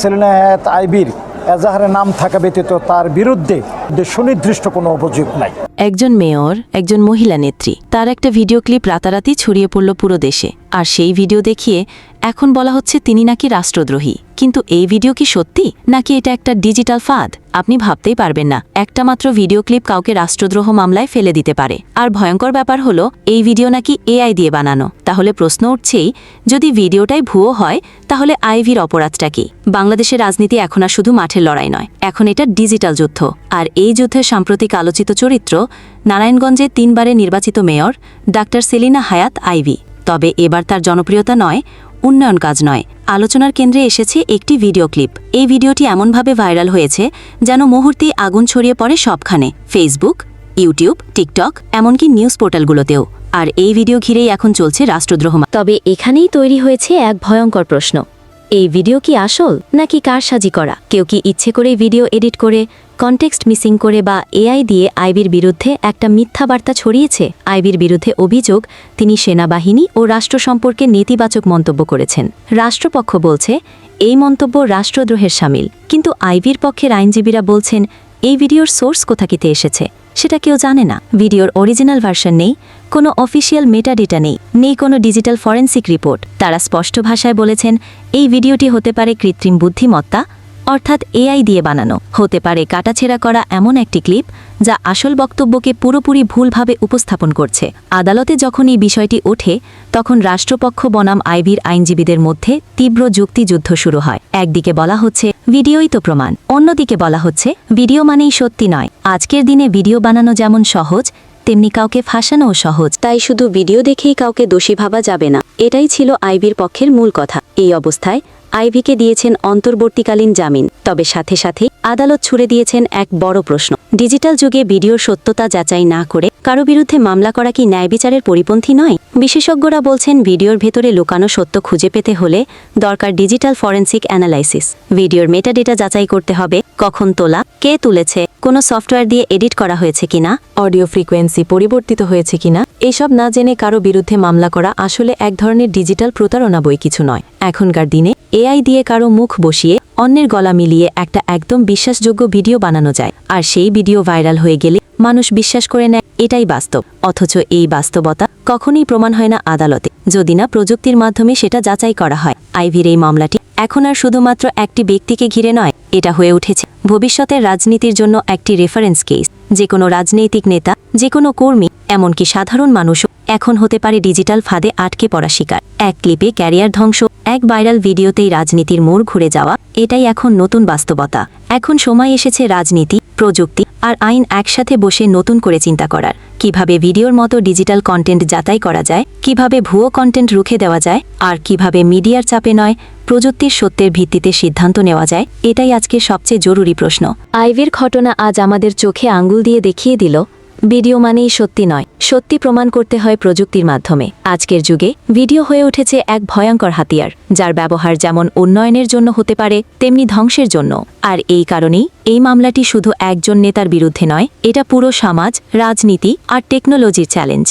সেলিনা হায়াত আইবির এজাহারের নাম থাকা ব্যতীত তার বিরুদ্ধে সুনির্দিষ্ট কোনো অভিযোগ নাই। একজন মেয়র, একজন মহিলা নেত্রী। তার একটা ভিডিও ক্লিপ রাতারাতি ছড়িয়ে পড়ল পুরো দেশে। আর সেই ভিডিও দেখিয়ে এখন বলা হচ্ছে তিনি নাকি রাষ্ট্রদ্রোহী। কিন্তু এই ভিডিও কি সত্যি? নাকি এটা একটা ডিজিটাল ফাঁদ? আপনি ভাবতেই পারবেন না। একটা মাত্র ভিডিও ক্লিপ কাউকে রাষ্ট্রদ্রোহ মামলায় ফেলে দিতে পারে। আর ভয়ঙ্কর ব্যাপার হলো, এই ভিডিও নাকি এআই দিয়ে বানানো। তাহলে প্রশ্ন উঠছেই, যদি ভিডিওটাই ভুয়ো হয়, তাহলে আইভির অপরাধটা কি? বাংলাদেশের রাজনীতি এখন আর শুধু মাঠের লড়াই নয়। এখন এটা ডিজিটাল যুদ্ধ। আর এই যুদ্ধের সাম্প্রতিক আলোচিত চরিত্র নারায়ণগঞ্জে তিনবারে নির্বাচিত মেয়র ডাক্তার সেলিনা হায়াত আইভি। তবে এবার তার জনপ্রিয়তা নয়, উন্নয়ন কাজ নয়। আলোচনার কেন্দ্রে এসেছে একটি ভিডিও ক্লিপ। এই ভিডিওটি এমনভাবে ভাইরাল হয়েছে যেন মুহূর্তেই আগুন ছড়িয়ে পড়ে সবখানে। ফেসবুক, ইউটিউব, টিকটক, এমনকি নিউজ পোর্টালগুলোতেও। আর এই ভিডিও ঘিরেই এখন চলছে রাষ্ট্রদ্রোহমা তবে এখানেই তৈরি হয়েছে এক ভয়ঙ্কর প্রশ্ন। এই ভিডিও কি আসল, নাকি কার সাজি করা? কেউ কি ইচ্ছে করে ভিডিও এডিট করে, কনটেক্সট মিসিং করে বা এআই দিয়ে আইবির বিরুদ্ধে একটা মিথ্যা বার্তা ছড়িয়েছে? আইবির বিরুদ্ধে অভিযোগ, তিনি সেনাবাহিনী ও রাষ্ট্র সম্পর্কে নেতিবাচক মন্তব্য করেছেন। রাষ্ট্রপক্ষ বলছে, এই মন্তব্য রাষ্ট্রদ্রোহের সামিল। কিন্তু আইবির পক্ষের আইনজীবীরা বলছেন, এই ভিডিওর সোর্স কোথাকিতে এসেছে? সেটা কেউ জানে না। ভিডিওর অরিজিনাল ভার্সন নেই, কোনো অফিসিয়াল মেটাডেটা নেই নেই কোনো ডিজিটাল ফরেন্সিক রিপোর্ট তারা স্পষ্ট ভাষায় বলেছেন, এই ভিডিওটি হতে পারে কৃত্রিম বুদ্ধিমত্তা, অর্থাৎ এআই দিয়ে বানানো। হতে পারে কাটাছেড়া করা এমন একটি ক্লিপ যা আসল বক্তব্যকে পুরোপুরি ভুলভাবে উপস্থাপন করছে। আদালতে যখন এই বিষয়টি ওঠে, তখন রাষ্ট্রপক্ষ বনাম আইভির আইনজীবীদের মধ্যে তীব্র যুক্তিযুদ্ধ শুরু হয়। একদিকে বলা হচ্ছে, ভিডিওই তো প্রমাণ। অন্যদিকে বলা হচ্ছে, ভিডিও মানেই সত্যি নয়। আজকের দিনে ভিডিও বানানো যেমন সহজ তেমনি কাউকে ফাঁসানোও সহজ। তাই শুধু ভিডিও দেখেই কাউকে দোষী ভাবা যাবে না। এটাই ছিল আইভির পক্ষের মূল কথা। এই অবস্থায় আইভিকে দিয়েছেন অন্তর্বর্তীকালীন জামিন। তবে সাথে সাথে আদালত ছুড়ে দিয়েছেন এক বড় প্রশ্ন। ডিজিটাল যুগে ভিডিওর সত্যতা যাচাই না করে কারও বিরুদ্ধে মামলা করা কি ন্যায় বিচারের পরিপন্থী নয়? বিশেষজ্ঞরা বলছেন, ভিডিওর ভেতরে লুকানো সত্য খুঁজে পেতে হলে দরকার ডিজিটাল ফরেন্সিক অ্যানালাইসিস। ভিডিওর মেটাডেটা যাচাই করতে হবে, কখন তোলা, কে তুলেছে কোনো সফটওয়্যার দিয়ে এডিট করা হয়েছে কিনা, অডিও ফ্রিকোয়েন্সি পরিবর্তিত হয়েছে কিনা, এসব না জেনে কারও বিরুদ্ধে মামলা করা আসলে এক ধরনের ডিজিটাল প্রতারণা বই কিছু নয়। এখনকার দিনে এআই দিয়ে কারও মুখ বসিয়ে অন্যের গলা মিলিয়ে একটা একদম বিশ্বাসযোগ্য ভিডিও বানানো যায়, আর সেই ভিডিও ভাইরাল হয়ে গেলে মানুষ বিশ্বাস করে নেয়, এটাই বাস্তব। অথচ এই বাস্তবতা কখনই প্রমাণ হয় না আদালতে। যদি না প্রযুক্তির মাধ্যমে সেটা যাচাই করা হয়, আইভির এই মামলাটি এখন আর শুধুমাত্র একটি ব্যক্তিকে ঘিরে নয়, এটা হয়ে উঠেছে ভবিষ্যতের রাজনীতির জন্য একটি রেফারেন্স কেস যে কোনো রাজনৈতিক নেতা, যে কোনো কর্মী, এমনকি সাধারণ মানুষও এখন হতে পারে ডিজিটাল ফাঁদে আটকে পড়া শিকার। এক ক্লিপে ক্যারিয়ার ধ্বংস, এক ভাইরাল ভিডিওতেই রাজনীতির মোড় ঘুরে যাওয়া, এটাই এখন নতুন বাস্তবতা। এখন সময় এসেছে রাজনীতি, প্রযুক্তি আর আইন একসাথে বসে নতুন করে চিন্তা করার। কীভাবে ভিডিওর মতো ডিজিটাল কন্টেন্ট যাচাই করা যায়, কীভাবে ভুয়ো কন্টেন্ট রুখে দেওয়া যায়, আর কীভাবে মিডিয়ার চাপে নয়, প্রযুক্তির সত্যের ভিত্তিতে সিদ্ধান্ত নেওয়া যায়, এটাই আজকে সবচেয়ে জরুরি প্রশ্ন। আইভির ঘটনা আজ আমাদের চোখে আঙ্গুল দিয়ে দেখিয়ে দিল ভিডিও মানেই সত্যি নয়। সত্যি প্রমাণ করতে হয় প্রযুক্তির মাধ্যমে। আজকের যুগে ভিডিও হয়ে উঠেছে এক ভয়ঙ্কর হাতিয়ার, যার ব্যবহার যেমন উন্নয়নের জন্য হতে পারে, তেমনি ধ্বংসের জন্য। আর এই কারণেই এই মামলাটি শুধু একজন নেতার বিরুদ্ধে নয়, এটা পুরো সমাজ, রাজনীতি আর টেকনোলজির চ্যালেঞ্জ।